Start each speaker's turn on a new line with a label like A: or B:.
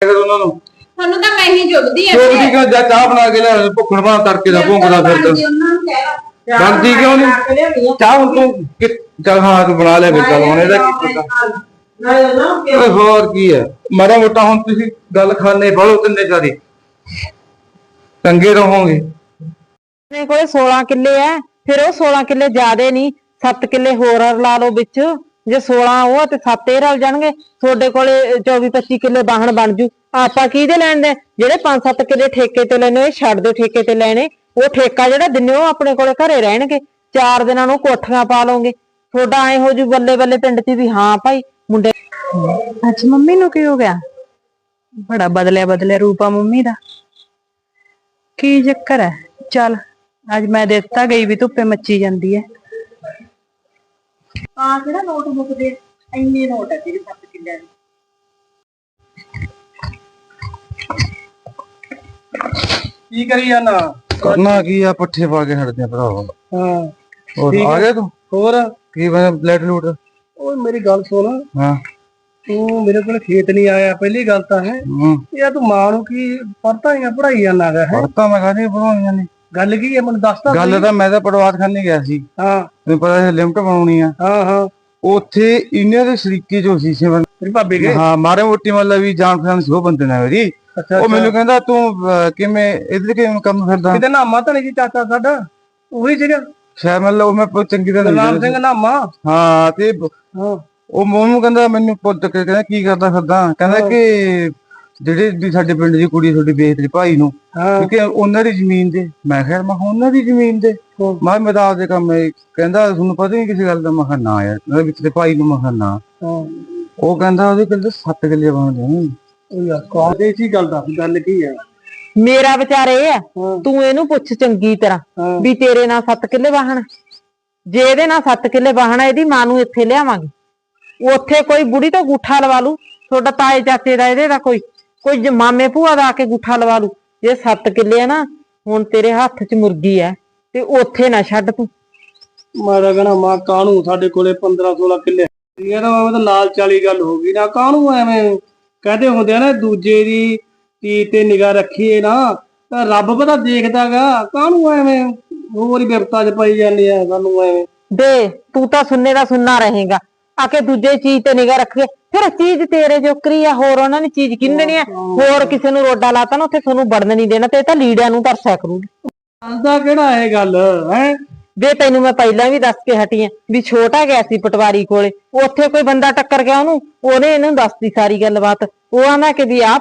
A: ਕਰ ਉਹਨਾਂ ਨੂੰ।
B: ਤੁਹਾਨੂੰ ਤਾਂ ਮੈਂ ਹੀ ਜੁਗਦੀ ਆ।
A: ਚੋਕਦੀ ਕਾ ਜਾ ਚਾਹ ਬਣਾ ਕੇ ਲਿਆ ਭੁੱਖਣ ਬਣਾ ਤੜਕੇ ਦਾ ਭੁੰਗਦਾ ਫਿਰ
B: ਉਹਨਾਂ ਨੂੰ ਕਹਿ
A: ਬਣਦੀ ਕਿਉਂ ਨਹੀਂ ਚਾਹ ਹੁਣ ਤੂੰ ਕਿ- ਚੱਲ ਹਾਂ ਤੂੰ ਬਣਾ ਲਿਆ ਫਿਰ ਚੱਲ ਹੁਣ ਇਹਦਾ ਕੀ ਪਤਾ। ਓਏ ਹੋਰ ਕੀ ਹੈ ਮਾੜਾ ਮੋਟਾ ਹੁਣ ਤੁਸੀਂ ਗੱਲ ਖਾਣੇ ਬੜੋ ਤਿੰਨੇ ਚਾਰੀ ਚੰਗੇ ਰਹੋਗੇ।
C: ਆਪਣੇ ਕੋਲੇ 16 ਕਿੱਲੇ ਐ ਫਿਰ ਉਹ 16 ਕਿੱਲੇ ਜ਼ਿਆਦੇ ਨਹੀਂ 7 ਕਿੱਲੇ ਹੋਰ ਲਾ ਲਓ ਵਿੱਚ। ਜੇ 16 ਉਹ ਆ ਤੇ 7 ਇਹ ਰਲ ਜਾਣਗੇ, ਤੁਹਾਡੇ ਕੋਲੇ 24 25 ਕਿੱਲੇ ਬਾਹਣ ਬਣ ਜੂ। ਆਪਾਂ ਕਿਹਦੇ ਲੈਣ ਦੇ? ਜਿਹੜੇ 5-7 ਕਿੱਲੇ ਠੇਕੇ ਤੇ ਲੈਣੇ ਉਹ ਛੱਡ ਦਿਓ ਠੇਕੇ ਤੇ ਲੈਣੇ। ਉਹ ਠੇਕਾ ਜਿਹੜਾ ਦਿੰਨੇ ਉਹ ਆਪਣੇ ਕੋਲੇ ਘਰੇ ਰਹਿਣਗੇ। ਚਾਰ ਦਿਨਾਂ ਨੂੰ ਕੋਠੀਆਂ ਪਾ ਲਓਗੇ। ਤੁਹਾਡਾ ਐ ਹੋ ਜੂ ਬੱਲੇ ਬੱਲੇ ਪਿੰਡ 'ਚ ਵੀ, ਹਾਂ ਭਾਈ, ਮੁੰਡੇ
D: ਅੱਜ ਮੰਮੀ ਨੂੰ ਕੀ ਹੋ ਗਿਆ? ਬੜਾ ਬਦਲਿਆ ਬਦਲਿਆ ਰੂਪਾ ਮੰਮੀ ਦਾ। ਕੀ ਚੱਕਰ ਹੈ? ਚੱਲ, ਅੱਜ ਮੈਂ ਦਿੱਤਾ ਗਈ ਵੀ ਧੁੱਪੇ ਮੱਚੀ ਜਾਂਦੀ ਹੈ।
C: ਆ ਕਿਹੜਾ ਨੋਟਬੁੱਕ ਦੇ ਇੰਨੇ ਨੋਟ ਹੈ ਤੇਰੇ 7 ਕਿੱਲਿਆਂ ਦੇ
E: ਕੀ ਕਰੀ ਜਾਣਾ
A: ਕਰਨਾ ਕੀ ਆ ਪੱਠੇ ਪਾ ਕੇ ਹਟਦੇ ਆ ਭਰਾਵਾ
E: ਹਾਂ
A: ਹੋਰ
E: ਠੀਕ
A: ਆ
E: ਹੈ।
A: ਗਿਆ ਤੂੰ
E: ਹੋਰ
A: ਕੀ ਬਣਾ ਲੈਟ ਲੂਟ
E: ਓਏ ਮੇਰੀ ਗੱਲ ਸੁਣ
A: ਹਾਂ
E: ਤੂੰ ਮੇਰੇ ਕੋਲ ਖੇਤ ਨਹੀਂ ਆਇਆ ਪਹਿਲੀ ਗੱਲ ਤਾਂ ਹੈ
A: ਹੂੰ
E: ਇਹ ਤੂੰ ਮਾਂ ਨੂੰ ਕੀ ਪੜਤਾ ਜਾਂ ਪੜਾਈ ਜਾਣਾ ਹੈ
A: ਪੜਤਾ ਮੈਂ ਕਾਹਦੀ ਬਣਾਉਣੀਆਂ ਨੇ
E: ਗੱਲ ਕੀ ਹੈ? ਮੈਨੂੰ ਦੱਸ ਤਾਂ
A: ਗੱਲ। ਤਾਂ ਮੈਂ ਤਾਂ ਪੜਵਾਤ ਖਾਨੇ ਗਿਆ ਸੀ।
E: ਹਾਂ।
A: ਤੈਨੂੰ ਪਤਾ ਹੈ ਲਿਮਟ ਬਣਾਉਣੀ ਆ।
E: ਹਾਂ ਹਾਂ।
A: ਉੱਥੇ ਇਹਨਾਂ ਦੇ ਸ਼ਰੀਕੇ ਜੋ ਸ਼ੀਸ਼ੇ ਬਣ
E: ਤੇਰੀ ਭਾਬੀ ਕੇ
A: ਹਾਂ ਮਾਰੇ ਮੋਟੀ ਮਤਲਬ ਵੀ ਜਾਣ ਪਛਾਣ ਸੀ ਉਹ ਬੰਦੇ ਨੇ ਮੇਰੀ ਉਹ ਮੈਨੂੰ ਕਹਿੰਦਾ ਤੂੰ ਕਿਵੇਂ ਇਧਰ ਕਿਵੇਂ ਕੰਮ ਫਿਰਦਾ?
E: ਕਿਤੇ ਨਾਮਾ ਤਾਂ ਨਹੀਂ ਜੀ ਚਾਚਾ ਸਾਡਾ? ਉਹੀ ਸੀਗਾ।
A: ਸ਼ਾਇਦ ਮਤਲਬ ਉਹ ਮੈਂ ਚੰਗੀ ਤਰ੍ਹਾਂ ਜਾਣਦਾ
E: ਸਿੰਘ ਨਾਮਾ?
A: ਸੀ। ਹਾਂ ਤੇ ਉਹ ਮੈਨੂੰ ਕਹਿੰਦਾ ਮੈਨੂੰ ਪੁੱਤ ਕੇ ਕਹਿੰਦਾ ਕੀ ਕਰਦਾ ਫਿਰਦਾ? ਕਹਿੰਦਾ ਕਿ ਜਿਹੜੇ ਵੀ ਸਾਡੇ ਪਿੰਡ ਦੀ ਕੁੜੀ ਤੁਹਾਡੀ ਵੇਚ ਤੇਰੇ ਭਾਈ ਨੂੰ
E: ਹਾਂ।
A: ਕਿਉਂਕਿ ਉਹਨਾਂ ਦੀ ਜ਼ਮੀਨ ਦੇ ਮੈਂ ਕਿਹਾ ਮੈਂ ਕਿਹਾ ਉਹਨਾਂ ਦੀ ਜ਼ਮੀਨ ਦੇ। ਮੈਂ ਕਿਹਾ ਮੇਰਾ ਆਪਦੇ ਕੰਮ ਹੈ ਕਹਿੰਦਾ ਤੁਹਾਨੂੰ ਪਤਾ ਨਹੀਂ ਕਿਸੇ ਗੱਲ ਦਾ ਮੈਂ ਕਿਹਾ ਨਾ ਯਾਰ ਮੈਂ ਵਿੱਚ ਤੇ ਭਾਈ ਨੂੰ ਮੈਂ ਕਿਹਾ ਨਾ।
E: ਹਾਂ।
A: ਉਹ ਕਹਿੰਦਾ ਉਹਦੇ ਕੋਲ ਤਾਂ ਸੱਤ ਕਿੱਲੇ ਬਣਦੇ ਨੇ।
E: ਉਹ ਯਾਰ ਕੌਣ? ਸੀ ਗੱਲ ਦੱਸ ਗੱਲ ਕੀ ਹੈ
C: ਮੇਰਾ ਵਿਚਾਰ ਇਹ ਹੈ
E: ਹਾਂ।
C: ਤੂੰ ਇਹਨੂੰ ਪੁੱਛ ਚੰਗੀ ਤਰ੍ਹਾਂ
E: ਹਾਂ।
C: ਵੀ ਤੇਰੇ ਨਾਲ 7 ਕਿੱਲੇ ਵਾਹਣ ਜੇ ਇਹਦੇ ਨਾਲ 7 ਕਿੱਲੇ ਵਾਹਣ ਇਹਦੀ ਮਾਂ ਨੂੰ ਇੱਥੇ ਲਿਆਵਾਂਗੇ। ਉੱਥੇ ਕੋਈ ਬੁੜੀ ਤੋਂ ਗੂਠਾ ਲਵਾ ਲੂ ਤੁਹਾਡਾ ਤਾਏ ਚਾਚੇ ਦਾ ਇਹਦੇ ਦਾ ਕੋਈ। ਕੋਈ ਜ- ਮਾਮੇ ਭੂਆ ਦਾ ਆ ਕੇ ਗੂਠਾ ਲਵਾ ਲੂ ਜੇ 7 ਕਿੱਲੇ ਆ ਨਾ ਹੁਣ ਤੇਰੇ ਹੱਥ 'ਚ ਮੁਰਗੀ ਐ ਤੇ ਉੱਥੇ ਨਾ ਛੱਡ ਤੂੰ।
E: ਮਾਰਾ ਕਹਣਾ ਮਾਂ ਕਾਹਨੂੰ ਸਾਡੇ ਕੋਲੇ 15 16 ਕਿੱਲੇ? ਇਹ ਤਾਂ ਮੈਂ ਤਾਂ ਲਾਲਚ ਵਾਲੀ ਗੱਲ ਹੋ ਗਈ ਨਾ ਕਾਹਨੂੰ ਐਵੇਂ ਕਹਦੇ ਹੁੰਦੇ ਆ ਨਾ ਦੂਜੇ ਦੀ ਤੀ ਤੇ ਨਿਗਾਹ ਰੱਖੀਏ ਨਾ ਤਾਂ ਰੱਬ ਪਤਾ ਦੇਖਦਾਗਾ ਕਾਹਨੂੰ ਐਵੇਂ ਹੋਰ ਹੀ ਬਿਪਤਾ ਚ ਪਈ ਜਾਂਦੇ ਆ ਸਾਨੂੰ ਐਵੇਂ।
C: ਦੇ ਤੂੰ ਤਾਂ ਸੁੰਨੇ ਦਾ ਸੁੰਨਾ ਰਹੇਗਾ। ਆ ਕੇ ਦੂਜੇ ਚੀਜ਼ ਤੇ ਨਿਗਾਹ ਰੱਖੇ ਫਿਰ ਚੀਜ਼ ਤੇਰੇ ਜੋਕਰੀ ਆ ਹੋਰ ਉਹਨਾਂ ਨੇ ਚੀਜ਼ ਕਿੰਨ ਦੇਣੀ ਆ ਹੋਰ ਕਿਸੇ ਨੂੰ ਰੋਡਾ ਲਾਤਾ ਨਾ ਉੱਥੇ ਤੁਹਾਨੂੰ ਵੜਨ ਨਹੀਂ ਦੇਣਾ ਤੇ ਇਹ ਤਾਂ ਲੀੜਿਆਂ ਨੂੰ ਤਰਸਿਆ ਕਰੂਗੀ।
E: ਦੱਸਦਾ ਕਿਹੜਾ ਇਹ ਗੱਲ ਹੈ?
C: ਵੇ ਤੈਨੂੰ ਮੈਂ ਪਹਿਲਾਂ ਵੀ ਦੱਸ ਕੇ ਹਟੀ ਆਂ ਵੀ ਛੋਟਾ ਗਿਆ ਸੀ ਪਟਵਾਰੀ ਕੋਲੇ ਉੱਥੇ ਕੋਈ ਬੰਦਾ ਟੱਕਰ ਗਿਆ ਉਹਨੂੰ ਉਹਨੇ ਇਹਨੂੰ ਦੱਸਦੀ ਸਾਰੀ ਗੱਲਬਾਤ। ਉਹ ਆਂਦਾ ਕਿ ਵੀ ਆਹ